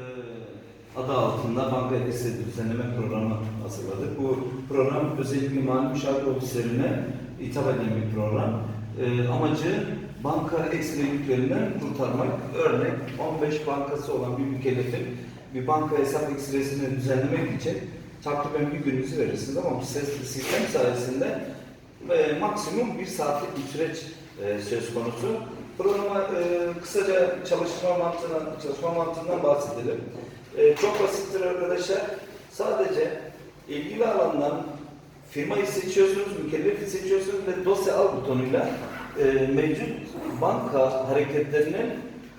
Ee, adı altında banka eseri düzenleme programı hazırladık. Bu program özellikle mali müşavir ofislerine hitap eden bir program. Ee, amacı banka ekstra yüklerinden kurtarmak. Örnek 15 bankası olan bir mükellefin bir banka hesap ekstresini düzenlemek için takriben bir gününüzü verirsiniz ama bu sistem sayesinde e, maksimum bir saatlik bir süreç e, söz konusu. Programa e, kısaca çalışma mantığından, çalışma mantığından bahsedelim. E, çok basittir arkadaşlar. Sadece ilgili alandan firmayı seçiyorsunuz, mükellefi seçiyorsunuz ve dosya al butonuyla e, mevcut banka hareketlerinin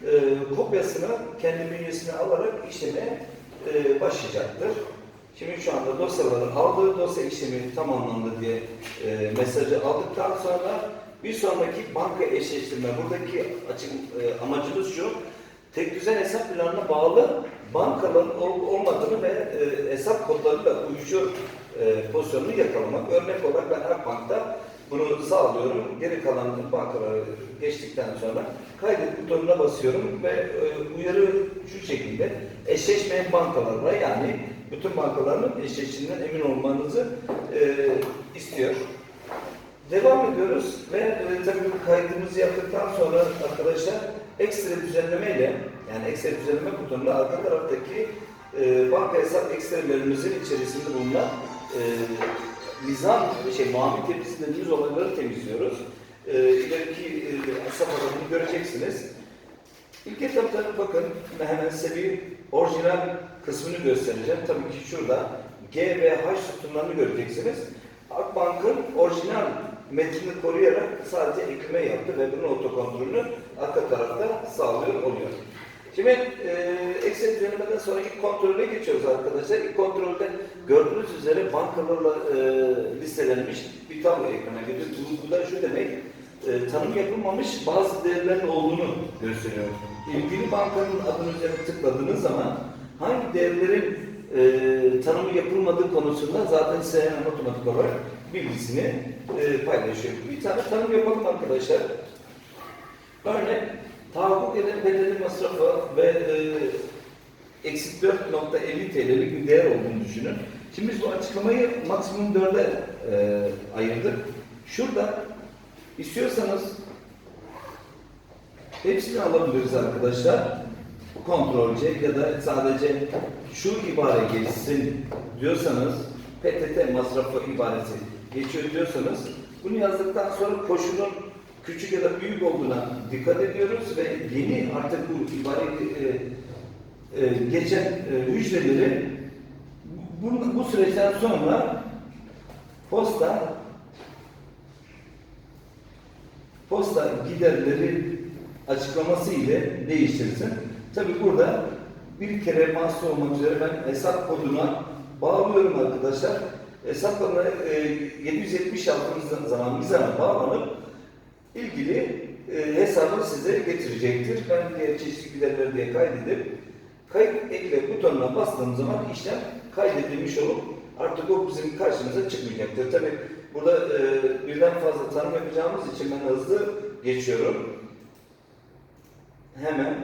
e, kopyasını kendi bünyesine alarak işleme e, başlayacaktır. Şimdi şu anda dosyaları aldı, dosya işlemi tamamlandı diye e, mesajı aldıktan sonra bir sonraki banka eşleştirme. Buradaki açık e, amacımız şu, tek düzen hesap planına bağlı bankaların olup olmadığını ve e, hesap kodlarıyla uyuşuyor e, pozisyonunu yakalamak. Örnek olarak ben Akbank'ta bunu sağlıyorum. Geri kalan bankalara geçtikten sonra kaydet butonuna basıyorum ve e, uyarı şu şekilde eşleşmeyen bankalarla yani bütün bankaların eşleştiğinden emin olmanızı e, istiyor. Devam ediyoruz ve e, tabii bu kaydımızı yaptıktan sonra arkadaşlar ekstra düzenlemeyle yani ekstra düzenleme butonunda arka taraftaki e, banka hesap ekstrelerimizin içerisinde bulunan e, mizan, şey mavi temizlik dediğimiz olayları temizliyoruz. E, ileriki e, safhalarını göreceksiniz. İlk etapta bakın hemen size bir orijinal kısmını göstereceğim. Tabii ki şurada G ve H sütunlarını göreceksiniz. Akbank'ın orijinal metnini koruyarak sadece ekleme yaptı ve bunun otokontrolünü arka tarafta sağlıyor oluyor. Şimdi e, Excel düzenlemeden sonra ilk kontrole geçiyoruz arkadaşlar. İlk kontrolde gördüğünüz üzere bankalarla e, listelenmiş bir tablo ekrana geliyor. Bu, bu da şu demek, e, tanım yapılmamış bazı değerlerin olduğunu gösteriyor. İlgili bankanın adının üzerine tıkladığınız zaman hangi değerlerin e, tanımı yapılmadığı konusunda zaten size hemen otomatik olarak bilgisini e, paylaşıyor. Bir tane tanım yapalım arkadaşlar. Örnek tahakkuk eden bedeli masrafı ve e, eksik 4.50 TL'lik bir değer olduğunu düşünün. Şimdi biz bu açıklamayı maksimum 4'e e, ayırdık. Şurada istiyorsanız hepsini alabiliriz arkadaşlar. Kontrol C ya da sadece şu ibare geçsin diyorsanız PTT masrafı ibaresi geçiyor bunu yazdıktan sonra koşulun küçük ya da büyük olduğuna dikkat ediyoruz ve yeni artık bu ibare e, e, geçen e, hücreleri bu, bu süreçten sonra posta posta giderleri açıklaması ile değiştirsin. Tabi burada bir kere mahsus olmak üzere ben hesap koduna bağlıyorum arkadaşlar. Hesap koduna e, 770 aldığımız zaman mizana bağlanıp ilgili e, hesabı size getirecektir. Ben diğer çeşitli giderleri diye kaydedip kayıt ekle butonuna bastığım zaman işlem kaydedilmiş olup artık o bizim karşımıza çıkmayacaktır. Tabi burada e, birden fazla tanım yapacağımız için ben hızlı geçiyorum. Hemen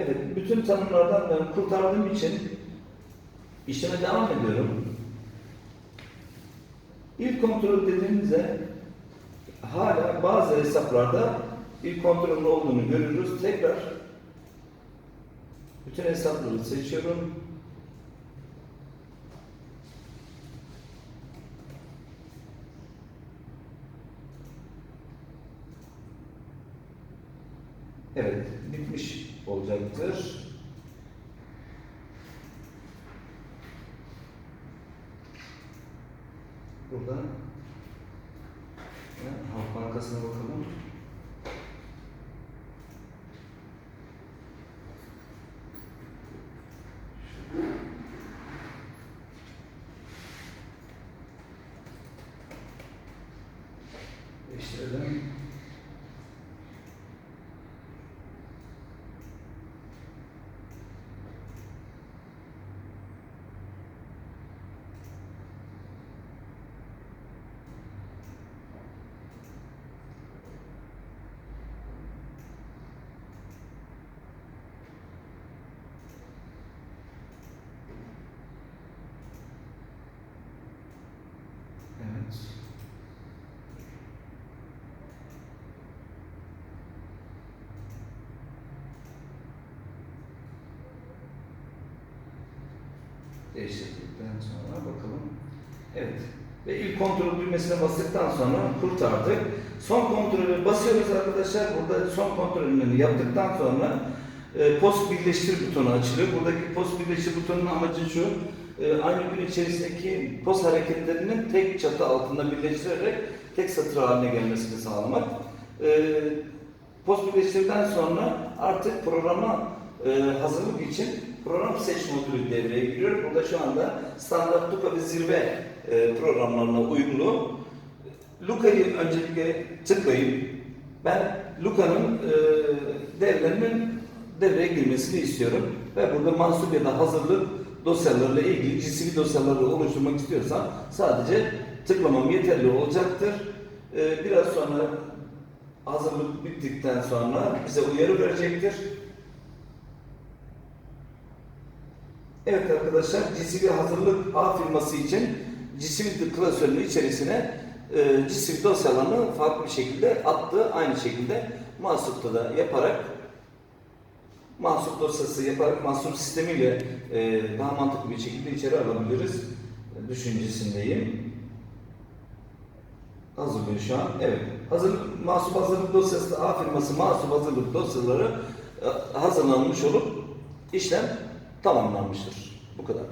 Evet, bütün tanımlardan ben kurtardığım için işleme devam ediyorum. İlk kontrol dediğimizde hala bazı hesaplarda ilk kontrolün olduğunu görürüz. Tekrar bütün hesapları seçiyorum. Evet, bitmiş olacaktır. Burada Halk Bankası'na bakalım. Değiştirelim. Değiştirdikten sonra bakalım. Evet. Ve ilk kontrol düğmesine bastıktan sonra kurtardık. Son kontrolü basıyoruz arkadaşlar. Burada son kontrolünü yaptıktan sonra e, post birleştir butonu açılıyor. Buradaki post birleştir butonunun amacı şu. e, aynı gün içerisindeki post hareketlerinin tek çatı altında birleştirerek tek satır haline gelmesini sağlamak. E, post birleştirdikten sonra artık programa e, hazırlık için program seç modülü devreye giriyor. Burada şu anda standart Luca ve zirve e, programlarına uyumlu. Luca'yı öncelikle tıklayıp ben Luca'nın e, değerlerinin devreye girmesini istiyorum. Ve burada mansup ya da hazırlık dosyalarıyla ilgili GCP dosyaları oluşturmak istiyorsam sadece tıklamam yeterli olacaktır. E, biraz sonra hazırlık bittikten sonra bize uyarı verecektir. Evet arkadaşlar, GCP hazırlık A firması için GCP klasörünün içerisine e, GCP dosyalarını farklı bir şekilde attı. Aynı şekilde Mahsup'ta da yaparak Mahsup dosyası yaparak Mahsup sistemiyle e, daha mantıklı bir şekilde içeri alabiliriz düşüncesindeyim. Hazırlıyor şu an. Evet. Hazır, mahsup hazırlık dosyası A firması mahsup hazırlık dosyaları e, hazırlanmış olup işlem tamamlanmıştır. Bu kadar.